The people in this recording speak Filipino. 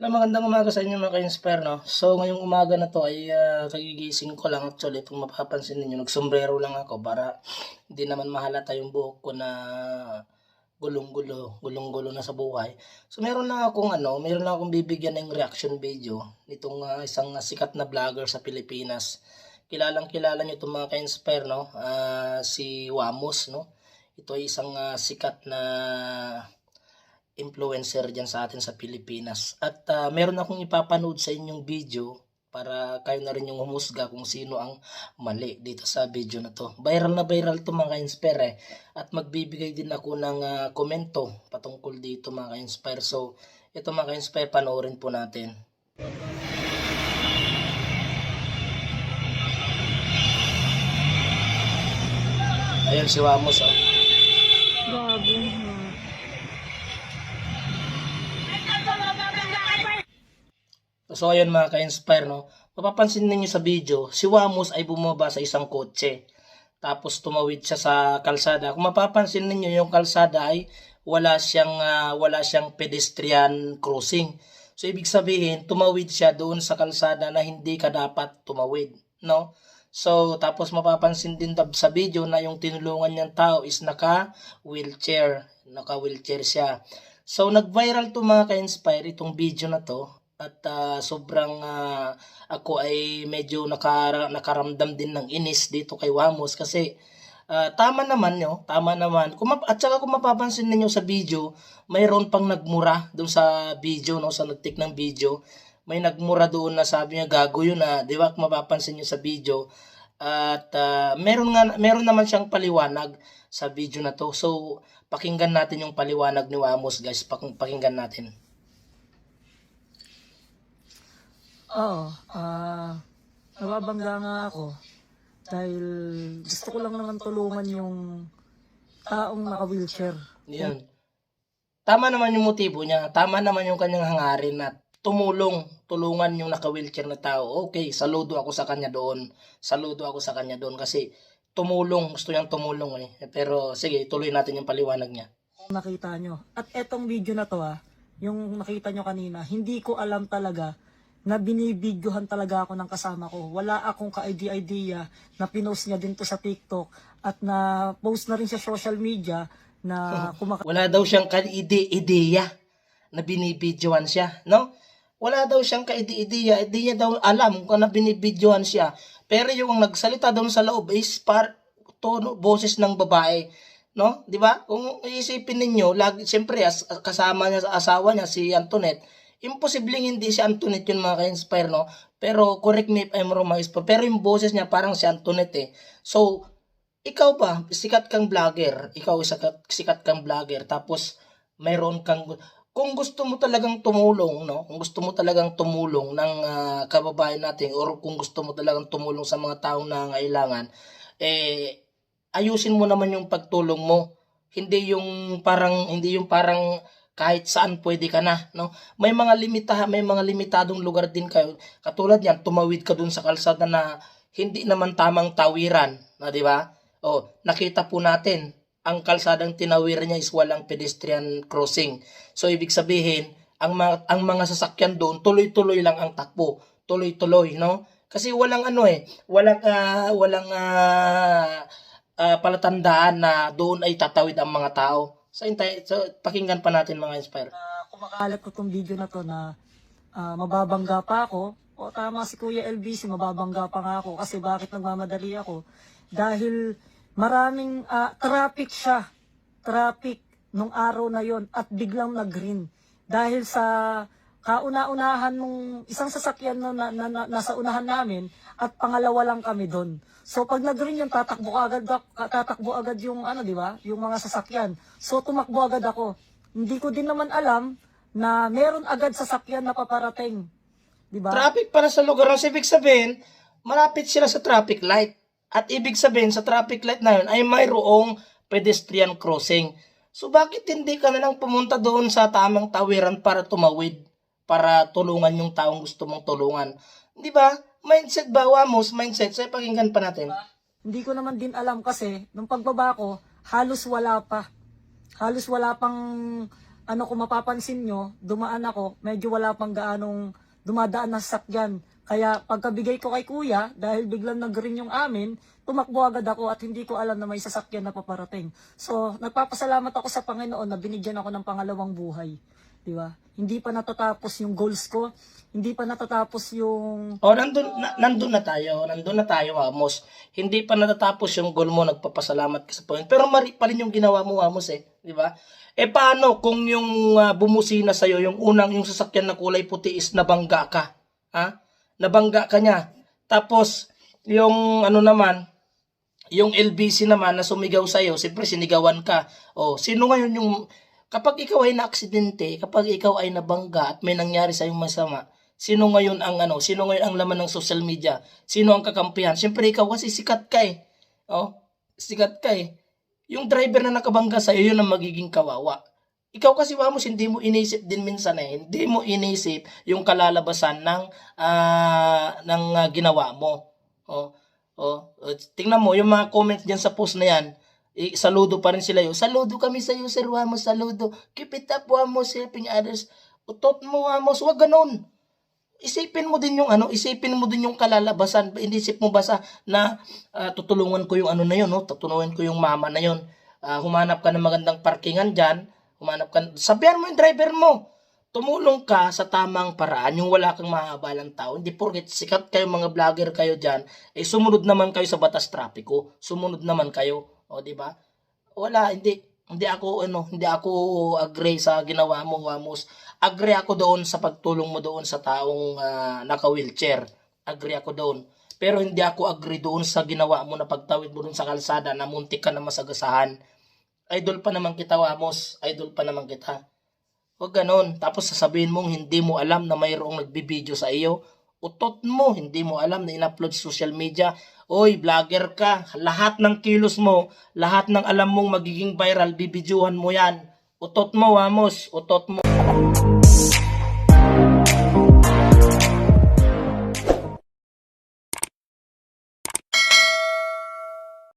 Na magandang umaga sa inyo mga ka-inspire, no? So, ngayong umaga na to ay ah, kagigising ko lang actually. Kung mapapansin ninyo, nagsombrero lang ako para hindi naman mahalata yung buhok ko na gulong-gulo, gulong-gulo na sa buhay. So, meron lang akong ano, meron lang akong bibigyan ng reaction video nitong ah, isang sikat na vlogger sa Pilipinas. Kilalang kilala nyo itong mga ka-inspire, no? Ah, si Wamos, no? Ito ay isang ah, sikat na influencer dyan sa atin sa Pilipinas. At ah, meron akong ipapanood sa inyong video para kayo na rin yung humusga kung sino ang mali dito sa video na to. Viral na viral to mga ka-inspire eh. At magbibigay din ako ng ah, komento patungkol dito mga ka-inspire. So, ito mga ka-inspire, panoorin po natin. Ayun si Wamos oh. Gago. ha. So ayun mga ka-inspire no. Mapapansin ninyo sa video, si Wamos ay bumaba sa isang kotse. Tapos tumawid siya sa kalsada. Kung mapapansin ninyo yung kalsada ay wala siyang ah, wala siyang pedestrian crossing. So ibig sabihin, tumawid siya doon sa kalsada na hindi ka dapat tumawid, no? So tapos mapapansin din sa video na yung tinulungan niyang tao is naka wheelchair, naka wheelchair siya. So nag-viral to mga ka-inspire itong video na to at ah, sobrang ah, ako ay medyo nakara, nakaramdam din ng inis dito kay Wamos kasi ah, tama naman yo, tama naman. Kung at saka kung mapapansin niyo sa video, mayroon pang nagmura doon sa video no sa nagtik ng video. May nagmura doon na sabi niya gago yun na, 'di ba? Kung mapapansin niyo sa video at ah, meron nga meron naman siyang paliwanag sa video na to. So pakinggan natin yung paliwanag ni Wamos guys, Pak- pakinggan natin. Oo. Ah, nababangga nga ako. Dahil gusto ko lang naman tulungan yung taong naka-wheelchair. Yan. Tama naman yung motibo niya. Tama naman yung kanyang hangarin na tumulong, tulungan yung naka-wheelchair na tao. Okay, saludo ako sa kanya doon. Saludo ako sa kanya doon kasi tumulong, gusto niyang tumulong eh. Pero sige, tuloy natin yung paliwanag niya. Kung nakita nyo. At etong video na to ah, yung nakita nyo kanina, hindi ko alam talaga na binibidyohan talaga ako ng kasama ko. Wala akong ka-idea na pinost niya din to sa TikTok at na post na rin sa social media na kumaka Wala daw siyang ka-ide-ideya na binibidyohan siya, no? Wala daw siyang ka-ide-ideya, hindi niya daw alam kung na binibidyohan siya. Pero yung nagsalita doon sa loob is par tono, boses ng babae, no? 'Di ba? Kung iisipin ninyo, lagi siyempre as, kasama niya sa asawa niya si Antoinette, imposibleng hindi si Antoinette yun mga ka-inspire, no? Pero correct me if I'm wrong mga pero yung boses niya parang si Antoinette eh. So, ikaw ba, sikat kang vlogger, ikaw sikat, sikat kang vlogger, tapos mayroon kang, kung gusto mo talagang tumulong, no? Kung gusto mo talagang tumulong ng ah, kababayan natin or kung gusto mo talagang tumulong sa mga taong nangangailangan, eh ayusin mo naman yung pagtulong mo. Hindi yung parang hindi yung parang kahit saan pwede ka na, no? May mga limita, may mga limitadong lugar din kayo. Katulad yan, tumawid ka dun sa kalsada na hindi naman tamang tawiran, na di ba? O, nakita po natin, ang kalsadang tinawiran niya is walang pedestrian crossing. So, ibig sabihin, ang mga, ang mga sasakyan doon, tuloy-tuloy lang ang takbo. Tuloy-tuloy, no? Kasi walang ano eh, walang, ah, walang ah, ah, palatandaan na doon ay tatawid ang mga tao. So, hintay, so pakinggan pa natin mga inspire. na kumakalat ko tong video na to na ah, mababangga pa ako. O tama si Kuya LBC, mababangga pa nga ako kasi bakit nagmamadali ako? Dahil maraming ah, traffic siya. Traffic nung araw na yon at biglang nag-green. Dahil sa kauna-unahan nung isang sasakyan na, na, na- na- nasa unahan namin at pangalawa lang kami doon. So pag nag-green yung tatakbo agad tatakbo agad yung ano, di ba? Yung mga sasakyan. So tumakbo agad ako. Hindi ko din naman alam na meron agad sasakyan na paparating. Di ba? Traffic para sa lugar ng ibig sabihin, malapit sila sa traffic light. At ibig sabihin, sa traffic light na yun ay mayroong pedestrian crossing. So bakit hindi ka na lang pumunta doon sa tamang tawiran para tumawid? Para tulungan yung taong gusto mong tulungan. Di ba? Mindset ba, Wamos? Mindset. So pakinggan pa natin. Hindi ko naman din alam kasi nung pagbaba ko, halos wala pa. Halos wala pang ano kung mapapansin nyo, dumaan ako, medyo wala pang gaanong dumadaan na sasakyan. Kaya pagkabigay ko kay kuya, dahil biglang nag-ring yung amin, tumakbo agad ako at hindi ko alam na may sasakyan na paparating. So, nagpapasalamat ako sa Panginoon na binigyan ako ng pangalawang buhay. Di ba? Hindi pa natatapos yung goals ko. Hindi pa natatapos yung O, nandun, na, nandun na tayo. Nandun na tayo, Amos. Hindi pa natatapos yung goal mo, nagpapasalamat ka sa Panginoon. Pero mari pa rin yung ginawa mo, Amos eh. Di ba? Eh, paano kung yung ah, bumusina sa'yo, yung unang, yung sasakyan na kulay puti is nabangga ka? Ha? Nabangga ka niya. Tapos, yung ano naman, yung LBC naman na sumigaw sa'yo, siyempre sinigawan ka. O, sino ngayon yung, kapag ikaw ay naaksidente, kapag ikaw ay nabangga at may nangyari sa'yong masama, sino ngayon ang ano, sino ngayon ang laman ng social media? Sino ang kakampihan? Siyempre ikaw kasi sikat ka eh. Oh, sikat ka eh. Yung driver na nakabangga sa'yo, yun ang magiging kawawa. Ikaw kasi Wamos, hindi mo inisip din minsan eh. Hindi mo inisip yung kalalabasan ng ah, ng ah, ginawa mo. Oh, oh, oh, tingnan mo yung mga comments diyan sa post na yan. Eh, saludo pa rin sila yun. Saludo kami sa iyo, Sir Wamos. Saludo. Keep it up, Wamos. Helping others. Utot mo, Wamos. Huwag ganun. Isipin mo din yung ano, isipin mo din yung kalalabasan. Inisip mo ba sa na ah, tutulungan ko yung ano na yun, no? Tutulungan ko yung mama na yun. Ah, humanap ka ng magandang parkingan diyan. Humanap ka, sabihan mo yung driver mo. Tumulong ka sa tamang paraan, yung wala kang mahabalang tao. Hindi porket sikat kayo mga vlogger kayo diyan, eh sumunod naman kayo sa batas trapiko. Sumunod naman kayo, o di ba? Wala, hindi hindi ako ano, hindi ako agree sa ginawa mo, Wamos. Agree ako doon sa pagtulong mo doon sa taong ah, naka-wheelchair. Agree ako doon. Pero hindi ako agree doon sa ginawa mo na pagtawid mo doon sa kalsada na muntik ka na masagasahan. Idol pa naman kita, Wamos. Idol pa naman kita. Huwag ganon. Tapos sasabihin mong hindi mo alam na mayroong nagbibideo sa iyo. Utot mo, hindi mo alam na in-upload sa social media. Oy, vlogger ka. Lahat ng kilos mo, lahat ng alam mong magiging viral, bibidyohan mo yan. Utot mo, Wamos. Utot mo.